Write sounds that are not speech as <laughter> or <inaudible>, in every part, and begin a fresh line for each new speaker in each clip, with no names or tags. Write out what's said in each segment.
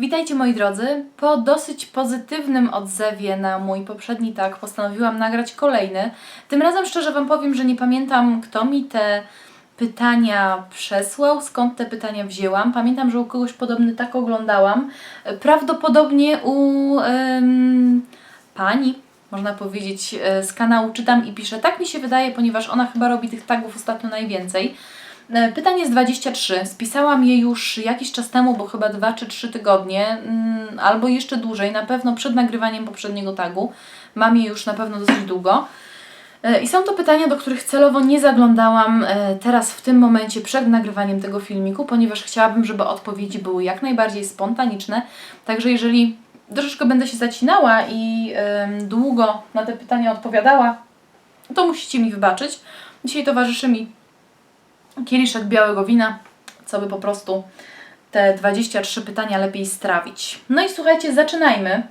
Witajcie moi drodzy. Po dosyć pozytywnym odzewie na mój poprzedni tag postanowiłam nagrać kolejny. Tym razem szczerze Wam powiem, że nie pamiętam kto mi te pytania przesłał, skąd te pytania wzięłam. Pamiętam, że u kogoś podobny tak oglądałam. Prawdopodobnie u em, pani, można powiedzieć, e, z kanału Czytam i Piszę. Tak mi się wydaje, ponieważ ona chyba robi tych tagów ostatnio najwięcej. E, Pytanie jest 23. Spisałam je już jakiś czas temu, bo chyba 2 czy 3 tygodnie, mm, albo jeszcze dłużej, na pewno przed nagrywaniem poprzedniego tagu. Mam je już na pewno dosyć długo. E, I są to pytania, do których celowo nie zaglądałam e, teraz w tym momencie przed nagrywaniem tego filmiku, ponieważ chciałabym, żeby odpowiedzi były jak najbardziej spontaniczne. Także jeżeli troszeczkę będę się zacinała i długo na te pytania odpowiadała, to musicie mi wybaczyć. Dzisiaj towarzyszy mi kieliszek białego wina, co by po prostu te 23 pytania lepiej strawić. No i słuchajcie, zaczynajmy.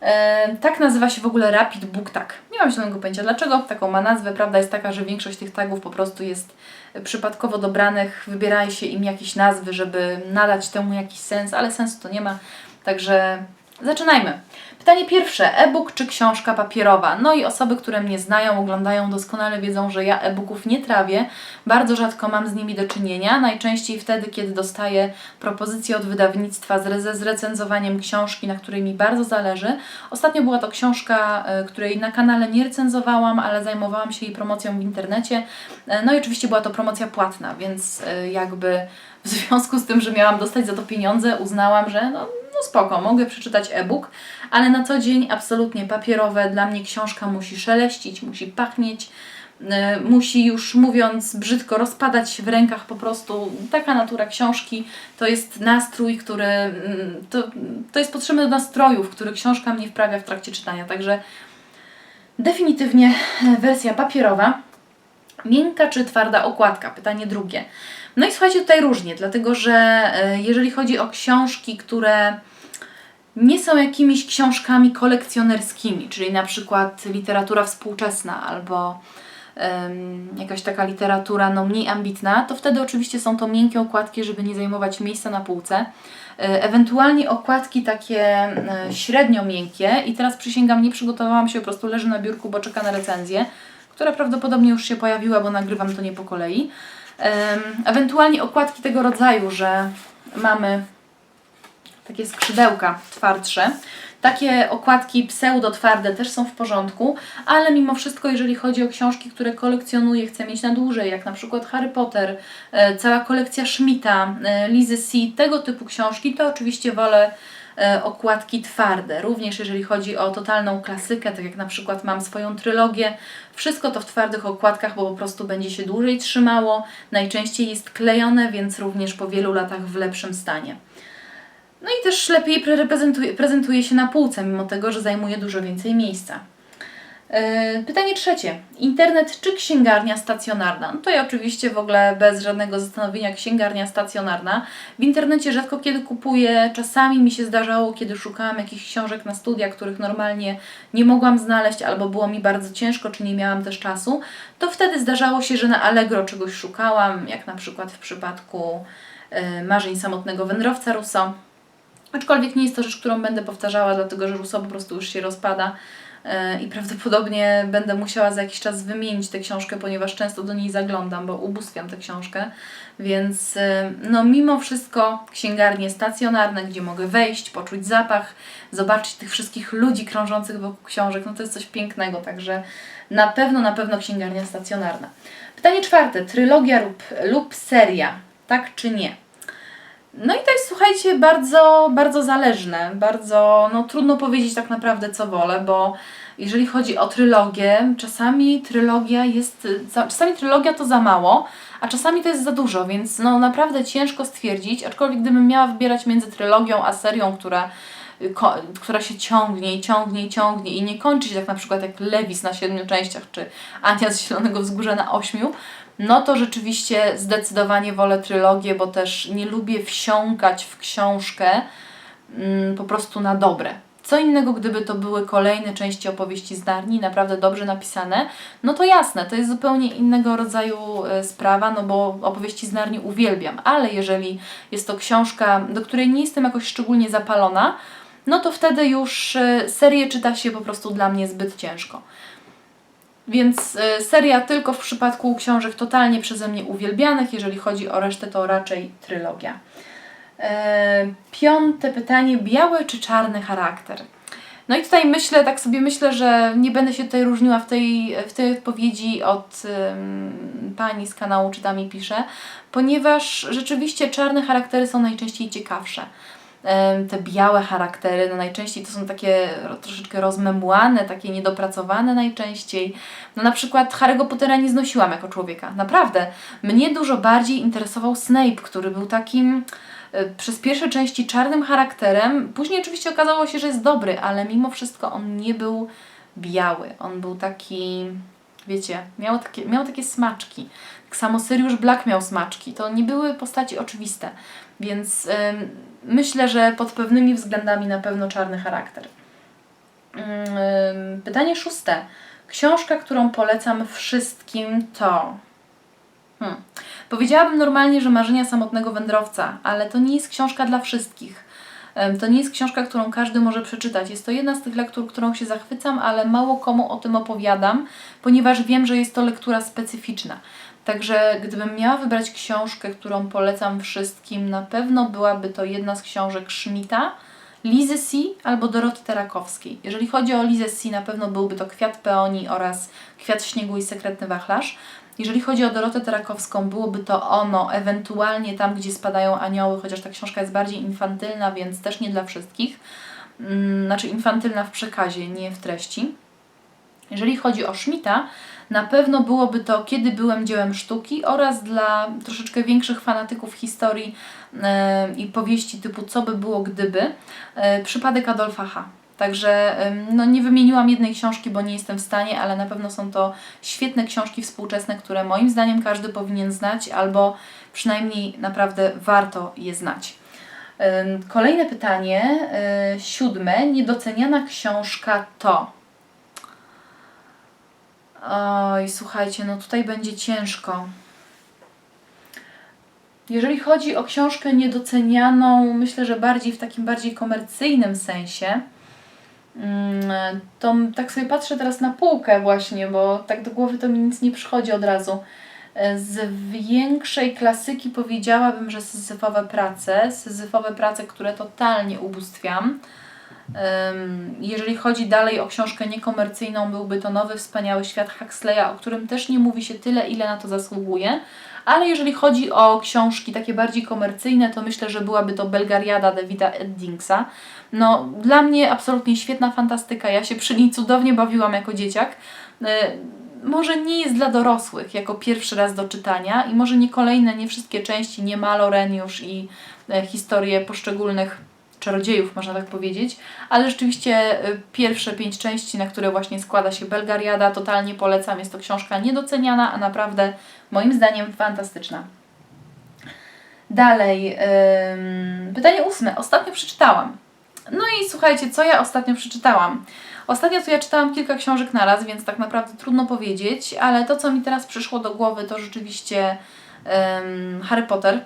E, tak nazywa się w ogóle Rapid Book Tag. Nie mam zielonego pojęcia dlaczego taką ma nazwę. Prawda jest taka, że większość tych tagów po prostu jest przypadkowo dobranych. Wybiera się im jakieś nazwy, żeby nadać temu jakiś sens, ale sensu to nie ma. Także zaczynajmy. Pytanie pierwsze, e-book czy książka papierowa? No i osoby, które mnie znają, oglądają, doskonale wiedzą, że ja e-booków nie trawię. Bardzo rzadko mam z nimi do czynienia. Najczęściej wtedy, kiedy dostaję propozycję od wydawnictwa z, z recenzowaniem książki, na której mi bardzo zależy. Ostatnio była to książka, e, której na kanale nie recenzowałam, ale zajmowałam się jej promocją w internecie. E, No i oczywiście była to promocja płatna, więc e, jakby w związku z tym, że miałam dostać za to pieniądze, uznałam, że no, no spoko, mogę przeczytać e-book, ale na co dzień absolutnie papierowe. Dla mnie książka musi szeleścić, musi pachnieć, e, musi już mówiąc brzydko rozpadać się w rękach po prostu. Taka natura książki to jest nastrój, który mm, to, to jest potrzebne do nastroju, w który książka mnie wprawia w trakcie czytania. Także definitywnie wersja papierowa. Miękka czy twarda okładka? Pytanie drugie. No i słuchajcie, tutaj różnie, dlatego że e, jeżeli chodzi o książki, które nie są jakimiś książkami kolekcjonerskimi, czyli na przykład literatura współczesna albo em, jakaś taka literatura no, mniej ambitna, to wtedy oczywiście są to miękkie okładki, żeby nie zajmować miejsca na półce. E, Ewentualnie okładki takie e, średnio miękkie i teraz przysięgam, nie przygotowałam się, po prostu leży na biurku, bo czeka na recenzję, która prawdopodobnie już się pojawiła, bo nagrywam to nie po kolei. Ewentualnie okładki tego rodzaju, że mamy takie skrzydełka twardsze. Takie okładki pseudo-twarde też są w porządku, ale mimo wszystko, jeżeli chodzi o książki, które kolekcjonuję, chcę mieć na dłużej, jak na przykład Harry Potter, e, cała kolekcja Schmidta, e, Lizy C, tego typu książki, to oczywiście wolę e, okładki twarde. Również jeżeli chodzi o totalną klasykę, tak jak na przykład mam swoją trylogię, wszystko to w twardych okładkach, bo po prostu będzie się dłużej trzymało. Najczęściej jest klejone, więc również po wielu latach w lepszym stanie. No i też lepiej pre- reprezentuje, prezentuje się na półce, mimo tego, że zajmuje dużo więcej miejsca. Yy, Pytanie trzecie. Internet czy księgarnia stacjonarna? No to ja oczywiście w ogóle bez żadnego zastanowienia księgarnia stacjonarna. W internecie rzadko kiedy kupuję. Czasami mi się zdarzało, kiedy szukałam jakichś książek na studia, których normalnie nie mogłam znaleźć albo było mi bardzo ciężko, czy nie miałam też czasu, to wtedy zdarzało się, że na Allegro czegoś szukałam, jak na przykład w przypadku yy, Marzeń samotnego wędrowca Rousseau. Aczkolwiek nie jest to rzecz, którą będę powtarzała, dlatego że Rousseau po prostu już się rozpada e, i prawdopodobnie będę musiała za jakiś czas wymienić tę książkę, ponieważ często do niej zaglądam, bo ubóstwiam tę książkę. Więc e, no mimo wszystko księgarnie stacjonarne, gdzie mogę wejść, poczuć zapach, zobaczyć tych wszystkich ludzi krążących wokół książek, no to jest coś pięknego, także na pewno, na pewno księgarnia stacjonarna. Pytanie czwarte, trylogia lub, lub seria, tak czy nie? No i to jest, słuchajcie, bardzo, bardzo zależne, bardzo, no trudno powiedzieć tak naprawdę, co wolę, bo jeżeli chodzi o trylogię, czasami trylogia jest, za- czasami trylogia to za mało, a czasami to jest za dużo, więc no naprawdę ciężko stwierdzić, aczkolwiek gdybym miała wybierać między trylogią a serią, która, y, ko, która się ciągnie i ciągnie i ciągnie i nie kończy się tak na przykład jak Lewis na siedmiu częściach, czy Ania z Zielonego Wzgórza na ośmiu, no to rzeczywiście zdecydowanie wolę trylogię, bo też nie lubię wsiąkać w książkę mm, po prostu na dobre. Co innego, gdyby to były kolejne części opowieści z Narni, naprawdę dobrze napisane, no to jasne, to jest zupełnie innego rodzaju e, sprawa, no bo opowieści z Narni uwielbiam, ale jeżeli jest to książka, do której nie jestem jakoś szczególnie zapalona, no to wtedy już e, serię czyta się po prostu dla mnie zbyt ciężko. Więc e, seria tylko w przypadku książek totalnie przeze mnie uwielbianych, jeżeli chodzi o resztę, to raczej trylogia. E, Piąte pytanie: biały czy czarny charakter? No i tutaj myślę, tak sobie myślę, że nie będę się tutaj różniła w tej, w tej odpowiedzi od ym, pani z kanału Czytam i Piszę, ponieważ rzeczywiście czarne charaktery są najczęściej ciekawsze. Te białe charaktery, no najczęściej to są takie ro- troszeczkę rozmemłane, takie niedopracowane najczęściej. No na przykład Harry'ego Pottera nie znosiłam jako człowieka, naprawdę. Mnie dużo bardziej interesował Snape, który był takim y, przez pierwsze części czarnym charakterem. Później oczywiście okazało się, że jest dobry, ale mimo wszystko on nie był biały. On był taki, wiecie, miał takie, miał takie smaczki. Samo Sirius Black miał smaczki. To nie były postaci oczywiste. Więc ym, myślę, że pod pewnymi względami na pewno czarny charakter. Ym, pytanie szóste. Książka, którą polecam wszystkim to. Hmm. Powiedziałabym normalnie, że Marzenia Samotnego Wędrowca, ale to nie jest książka dla wszystkich. To nie jest książka, którą każdy może przeczytać. Jest to jedna z tych lektur, którą się zachwycam, ale mało komu o tym opowiadam, ponieważ wiem, że jest to lektura specyficzna. Także gdybym miała wybrać książkę, którą polecam wszystkim, na pewno byłaby to jedna z książek Schmidta, Lizy C. albo Doroty Terakowskiej. Jeżeli chodzi o Lizę C, na pewno byłby to Kwiat Peonii oraz Kwiat Śniegu i Sekretny Wachlarz. Jeżeli chodzi o Dorotę Terakowską, byłoby to ono, ewentualnie tam, gdzie spadają anioły, chociaż ta książka jest bardziej infantylna, więc też nie dla wszystkich. Mm, Znaczy infantylna w przekazie, nie w treści. Jeżeli chodzi o Schmidta, na pewno byłoby to Kiedy byłem dziełem sztuki oraz dla troszeczkę większych fanatyków historii e, i powieści typu Co by było gdyby, e, przypadek Adolfa H. Także no, nie wymieniłam jednej książki, bo nie jestem w stanie, ale na pewno są to świetne książki współczesne, które moim zdaniem każdy powinien znać, albo przynajmniej naprawdę warto je znać. Kolejne pytanie, e, siódme. Niedoceniana książka to. Oj, słuchajcie, no tutaj będzie ciężko. Jeżeli chodzi o książkę niedocenianą, myślę, że bardziej w takim bardziej komercyjnym sensie, mm, to tak sobie patrzę teraz na półkę właśnie, bo tak do głowy to mi nic nie przychodzi od razu. Z większej klasyki powiedziałabym, że syzyfowe prace, syzyfowe prace, które totalnie ubóstwiam. Jeżeli chodzi dalej o książkę niekomercyjną, byłby to Nowy Wspaniały Świat Huxleya, o którym też nie mówi się tyle, ile na to zasługuje. Ale jeżeli chodzi o książki takie bardziej komercyjne, to myślę, że byłaby to Belgariada Davida Eddingsa. No, dla mnie absolutnie świetna fantastyka. Ja się przy niej cudownie bawiłam jako dzieciak. Y, Może nie jest dla dorosłych jako pierwszy raz do czytania i może nie kolejne, nie wszystkie części, nie Maloren już i e, historie poszczególnych czarodziejów, można tak powiedzieć, ale rzeczywiście y, pierwsze pięć części, na które właśnie składa się Belgariada, totalnie polecam. Jest to książka niedoceniana, a naprawdę moim zdaniem fantastyczna. Dalej, pytanie ósme. Ostatnio przeczytałam. No i słuchajcie, co ja ostatnio przeczytałam? Ostatnio to ja czytałam kilka książek na raz, więc tak naprawdę trudno powiedzieć, ale to, co mi teraz przyszło do głowy, to rzeczywiście Harry Potter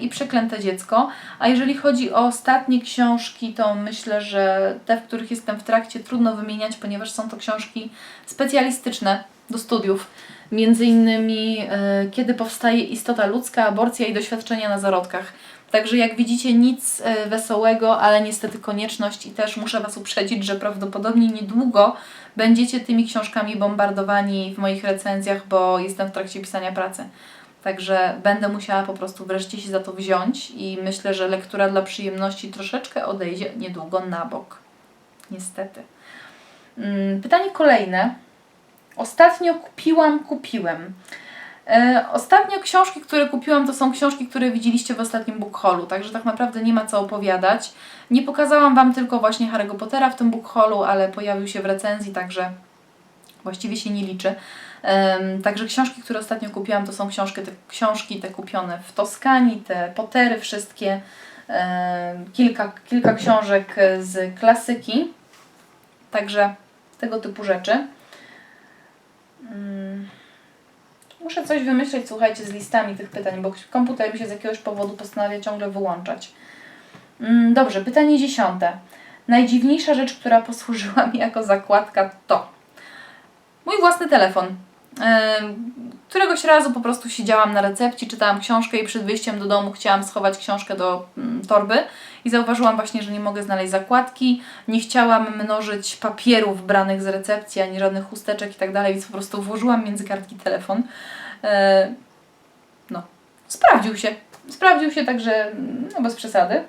i Przeklęte Dziecko. A jeżeli chodzi o ostatnie książki, to myślę, że te, w których jestem w trakcie, trudno wymieniać, ponieważ są to książki specjalistyczne do studiów. Między innymi e, Kiedy powstaje istota ludzka, aborcja i doświadczenia na zarodkach. Także jak widzicie, nic e, wesołego, ale niestety konieczność i też muszę Was uprzedzić, że prawdopodobnie niedługo będziecie tymi książkami bombardowani w moich recenzjach, bo jestem w trakcie pisania pracy. Także będę musiała po prostu wreszcie się za to wziąć i myślę, że lektura dla przyjemności troszeczkę odejdzie niedługo na bok. Niestety. Mm, Pytanie kolejne. Ostatnio kupiłam, kupiłem. E, Ostatnio książki, które kupiłam, to są książki, które widzieliście w ostatnim book haulu, także tak naprawdę nie ma co opowiadać. Nie pokazałam Wam tylko właśnie Harry'ego Pottera w tym book haulu, ale pojawił się w recenzji, także właściwie się nie liczy. Także książki, które ostatnio kupiłam, to są książki te, książki te kupione w Toskanii, te Pottery wszystkie, kilka, kilka książek z klasyki, także tego typu rzeczy. Mm. Muszę coś wymyśleć, słuchajcie, z listami tych pytań, bo komputer mi się z jakiegoś powodu postanawia ciągle wyłączać. Mm, Dobrze, pytanie dziesiąte. Najdziwniejsza rzecz, która posłużyła mi jako zakładka to mój własny telefon. Któregoś razu po prostu siedziałam na recepcji, czytałam książkę i przed wyjściem do domu chciałam schować książkę do mm, torby i zauważyłam właśnie, że nie mogę znaleźć zakładki. Nie chciałam mnożyć papierów branych z recepcji, ani żadnych chusteczek i tak dalej, więc po prostu włożyłam między kartki telefon. E, No, sprawdził się. Sprawdził się także, no bez przesady.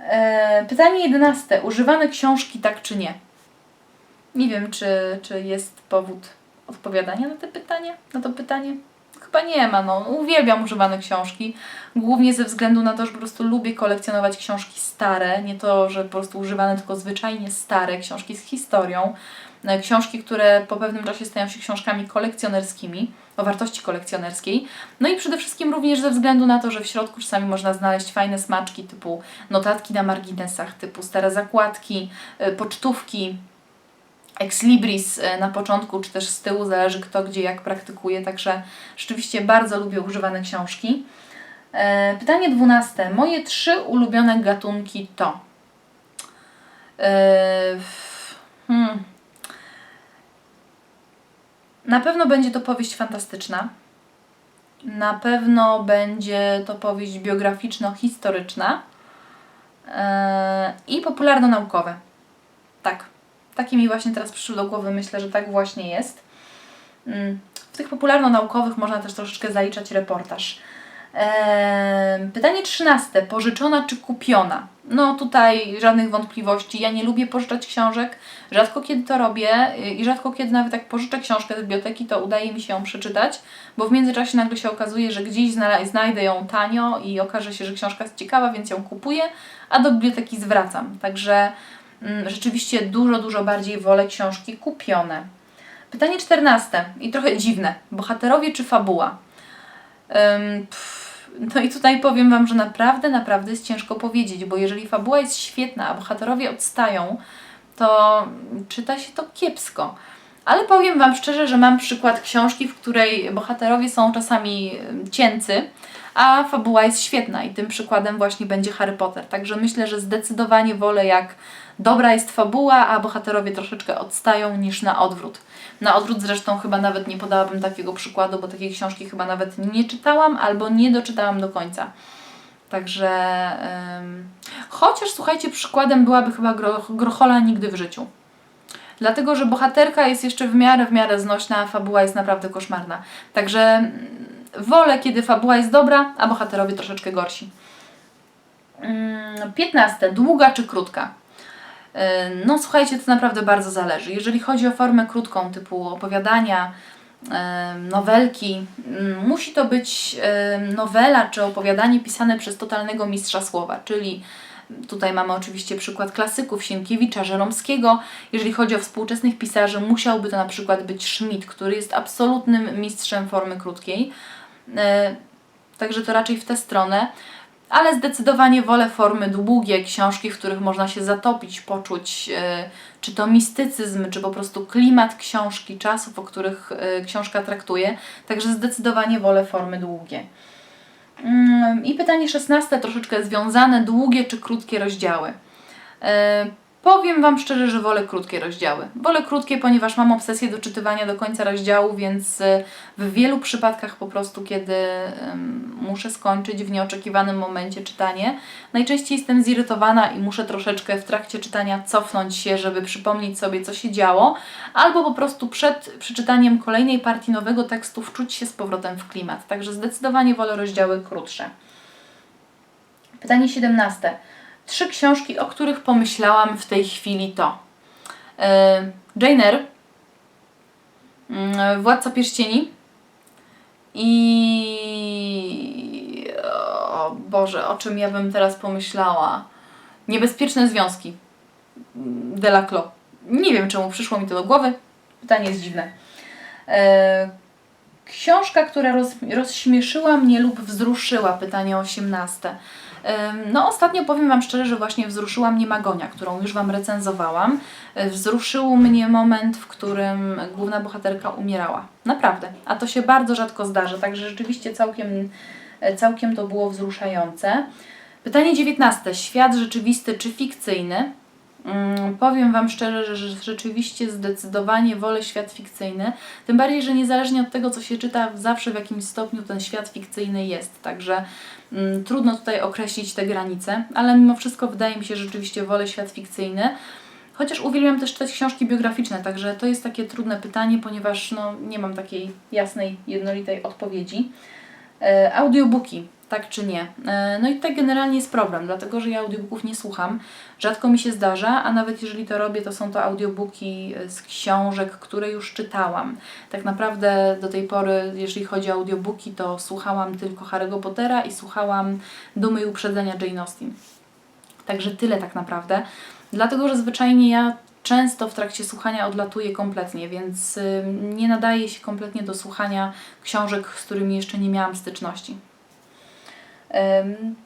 E, Pytanie jedenaste. Używane książki tak czy nie? Nie wiem, czy, czy jest powód odpowiadania na te pytanie, na to pytanie. Chyba nie ma, no. Uwielbiam używane książki, głównie ze względu na to, że po prostu lubię kolekcjonować książki stare, nie to, że po prostu używane, tylko zwyczajnie stare, książki z historią, e, książki, które po pewnym czasie stają się książkami kolekcjonerskimi, o wartości kolekcjonerskiej. No i przede wszystkim również ze względu na to, że w środku czasami można znaleźć fajne smaczki typu notatki na marginesach, typu stare zakładki, e, pocztówki, ex libris e, na początku, czy też z tyłu, zależy kto gdzie jak praktykuje, także rzeczywiście bardzo lubię używane książki. E, Pytanie dwunaste. Moje trzy ulubione gatunki to. E, Hmm. Na pewno będzie to powieść fantastyczna. Na pewno będzie to powieść biograficzno-historyczna i popularno-naukowe. Tak. Takie mi właśnie teraz przyszło do głowy. Myślę, że tak właśnie jest. Mm, W tych popularno-naukowych można też troszeczkę zaliczać reportaż. Eee, Pytanie trzynaste. Pożyczona czy kupiona? No tutaj żadnych wątpliwości. Ja nie lubię pożyczać książek. Rzadko kiedy to robię y, i rzadko kiedy nawet jak pożyczę książkę z biblioteki, to udaje mi się ją przeczytać, bo w międzyczasie nagle się okazuje, że gdzieś znajdę ją tanio i okaże się, że książka jest ciekawa, więc ją kupuję, a do biblioteki zwracam. Także rzeczywiście dużo, dużo bardziej wolę książki kupione. Pytanie czternaste i trochę dziwne. Bohaterowie czy fabuła? Pff, no i tutaj powiem Wam, że naprawdę, naprawdę jest ciężko powiedzieć, bo jeżeli fabuła jest świetna, a bohaterowie odstają, to czyta się to kiepsko. Ale powiem Wam szczerze, że mam przykład książki, w której bohaterowie są czasami cięcy, a fabuła jest świetna i tym przykładem właśnie będzie Harry Potter. Także myślę, że zdecydowanie wolę jak dobra jest fabuła, a bohaterowie troszeczkę odstają niż na odwrót. Na odwrót zresztą chyba nawet nie podałabym takiego przykładu, bo takiej książki chyba nawet nie czytałam albo nie doczytałam do końca. Także ym, chociaż słuchajcie, przykładem byłaby chyba gro, Grochola nigdy w życiu. Dlatego, że bohaterka jest jeszcze w miarę, w miarę znośna, a fabuła jest naprawdę koszmarna. Także mm, wolę, kiedy fabuła jest dobra, a bohaterowie troszeczkę gorsi. Mm, 15. Długa czy krótka? Yy, No słuchajcie, to naprawdę bardzo zależy. Jeżeli chodzi o formę krótką, typu opowiadania, yy, nowelki, yy, musi to być yy, nowela czy opowiadanie pisane przez totalnego mistrza słowa, czyli Tutaj mamy oczywiście przykład klasyków Sienkiewicza, Żeromskiego. Jeżeli chodzi o współczesnych pisarzy, musiałby to na przykład być Schmidt, który jest absolutnym mistrzem formy krótkiej. E, Także to raczej w tę stronę. Ale zdecydowanie wolę formy długie, książki, w których można się zatopić, poczuć e, czy to mistycyzm, czy po prostu klimat książki, czasów, o których e, książka traktuje. Także zdecydowanie wolę formy długie. Mm, I pytanie szesnaste, troszeczkę związane, długie czy krótkie rozdziały. Powiem Wam szczerze, że wolę krótkie rozdziały. Wolę krótkie, ponieważ mam obsesję doczytywania do końca rozdziału, więc e, w wielu przypadkach po prostu, kiedy em, muszę skończyć w nieoczekiwanym momencie czytanie, najczęściej jestem zirytowana i muszę troszeczkę w trakcie czytania cofnąć się, żeby przypomnieć sobie, co się działo, albo po prostu przed przeczytaniem kolejnej partii nowego tekstu wczuć się z powrotem w klimat. Także zdecydowanie wolę rozdziały krótsze. Pytanie 17. Trzy książki, o których pomyślałam w tej chwili to yy, Jane Eyre, yy, Władca Pierścieni i... O Boże, o czym ja bym teraz pomyślała? Niebezpieczne Związki Delaclos. Nie wiem, czemu przyszło mi to do głowy. Pytanie jest dziwne. E, Książka, która roz, rozśmieszyła mnie lub wzruszyła, pytanie 18. No, ostatnio powiem Wam szczerze, że właśnie wzruszyła mnie Magonia, którą już Wam recenzowałam. Y, Wzruszył mnie moment, w którym główna bohaterka umierała. Naprawdę. A to się bardzo rzadko zdarza, także rzeczywiście całkiem, e, całkiem to było wzruszające. Pytanie 19. Świat rzeczywisty czy fikcyjny? Mm, Powiem Wam szczerze, że rzeczywiście zdecydowanie wolę świat fikcyjny. Tym bardziej, że niezależnie od tego, co się czyta, zawsze w jakimś stopniu ten świat fikcyjny jest. Także mm, trudno tutaj określić te granice, ale mimo wszystko wydaje mi się, że rzeczywiście wolę świat fikcyjny. Chociaż uwielbiam też czytać książki biograficzne, także to jest takie trudne pytanie, ponieważ no, nie mam takiej jasnej, jednolitej odpowiedzi. E, audiobooki, tak czy nie? E, no i tutaj generalnie jest problem, dlatego że ja audiobooków nie słucham. Rzadko mi się zdarza, a nawet jeżeli to robię, to są to audiobooki e, z książek, które już czytałam. Tak naprawdę do tej pory, jeżeli chodzi o audiobooki, to słuchałam tylko Harry'ego Pottera i słuchałam Dumy i Uprzedzenia Jane Austen. Także tyle tak naprawdę. Dlatego, że zwyczajnie ja często w trakcie słuchania odlatuję kompletnie, więc y, nie nadaje się kompletnie do słuchania książek, z którymi jeszcze nie miałam styczności.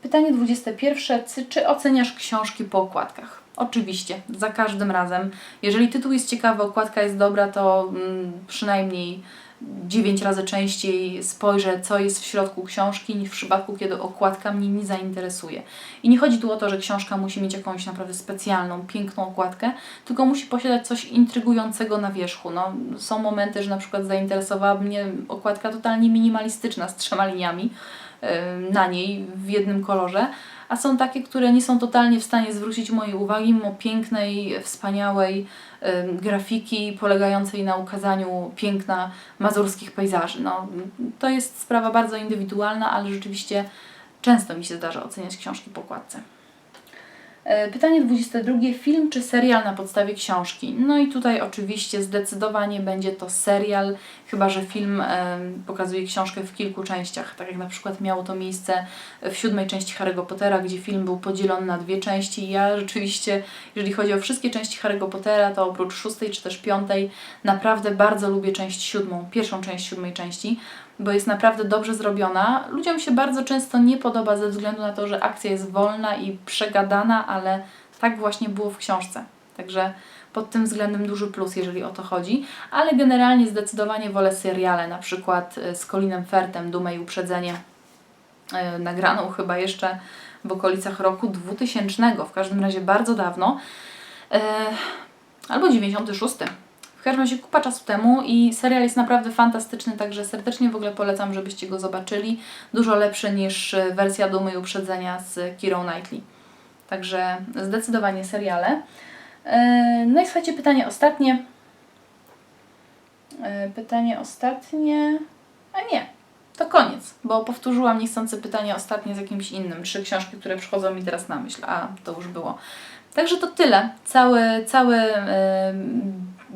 Pytanie 21. Czy- oceniasz książki po okładkach? Oczywiście, za każdym razem. Jeżeli tytuł jest ciekawy, okładka jest dobra, to mm, przynajmniej 9 razy częściej spojrzę, co jest w środku książki, niż w przypadku, kiedy okładka mnie nie zainteresuje. I nie chodzi tu o to, że książka musi mieć jakąś naprawdę specjalną, piękną okładkę, tylko musi posiadać coś intrygującego na wierzchu. No, są momenty, że na przykład zainteresowała mnie okładka totalnie minimalistyczna z trzema liniami na niej w jednym kolorze, a są takie, które nie są totalnie w stanie zwrócić mojej uwagi mimo pięknej, wspaniałej grafiki polegającej na ukazaniu piękna mazurskich pejzaży. No, to jest sprawa bardzo indywidualna, ale rzeczywiście często mi się zdarza oceniać książki po okładce. E, Pytanie 22. Film czy serial na podstawie książki? No i tutaj oczywiście zdecydowanie będzie to serial, chyba że film e, pokazuje książkę w kilku częściach, tak jak na przykład miało to miejsce w siódmej części Harry'ego Pottera, gdzie film był podzielony na dwie części. Ja rzeczywiście, jeżeli chodzi o wszystkie części Harry'ego Pottera, to oprócz szóstej czy też piątej, naprawdę bardzo lubię część siódmą, pierwszą część siódmej części, bo jest naprawdę dobrze zrobiona. Ludziom się bardzo często nie podoba ze względu na to, że akcja jest wolna i przegadana, ale tak właśnie było w książce. Także pod tym względem duży plus, jeżeli o to chodzi. Ale generalnie zdecydowanie wolę seriale, na przykład e, z Colinem Fertem, Dumę i Uprzedzenie, e, nagraną chyba jeszcze w okolicach roku 2000, w każdym razie bardzo dawno, e, albo 96. Każdym razie kupa czasu temu i serial jest naprawdę fantastyczny, także serdecznie w ogóle polecam, żebyście go zobaczyli. Dużo lepszy niż e, wersja Dumy i Uprzedzenia z Kirą Knightley. Także zdecydowanie seriale. E, No i słuchajcie, pytanie ostatnie. E, Pytanie ostatnie. A nie, to koniec, bo powtórzyłam niechcący pytanie ostatnie z jakimś innym. Trzy książki, które przychodzą mi teraz na myśl, a to już było. Także to tyle. Cały, cały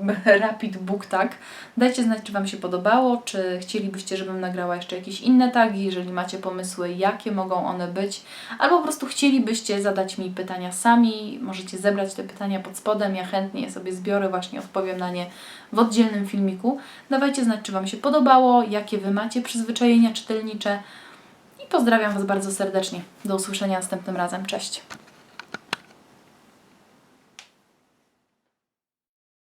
<laughs> Rapid Book Tag. Dajcie znać, czy Wam się podobało, czy chcielibyście, żebym nagrała jeszcze jakieś inne tagi, jeżeli macie pomysły, jakie mogą one być, albo po prostu chcielibyście zadać mi pytania sami, możecie zebrać te pytania pod spodem, ja chętnie je sobie zbiorę, właśnie odpowiem na nie w oddzielnym filmiku. Dawajcie znać, czy Wam się podobało, jakie Wy macie przyzwyczajenia czytelnicze i pozdrawiam Was bardzo serdecznie. Do usłyszenia następnym razem. Cześć!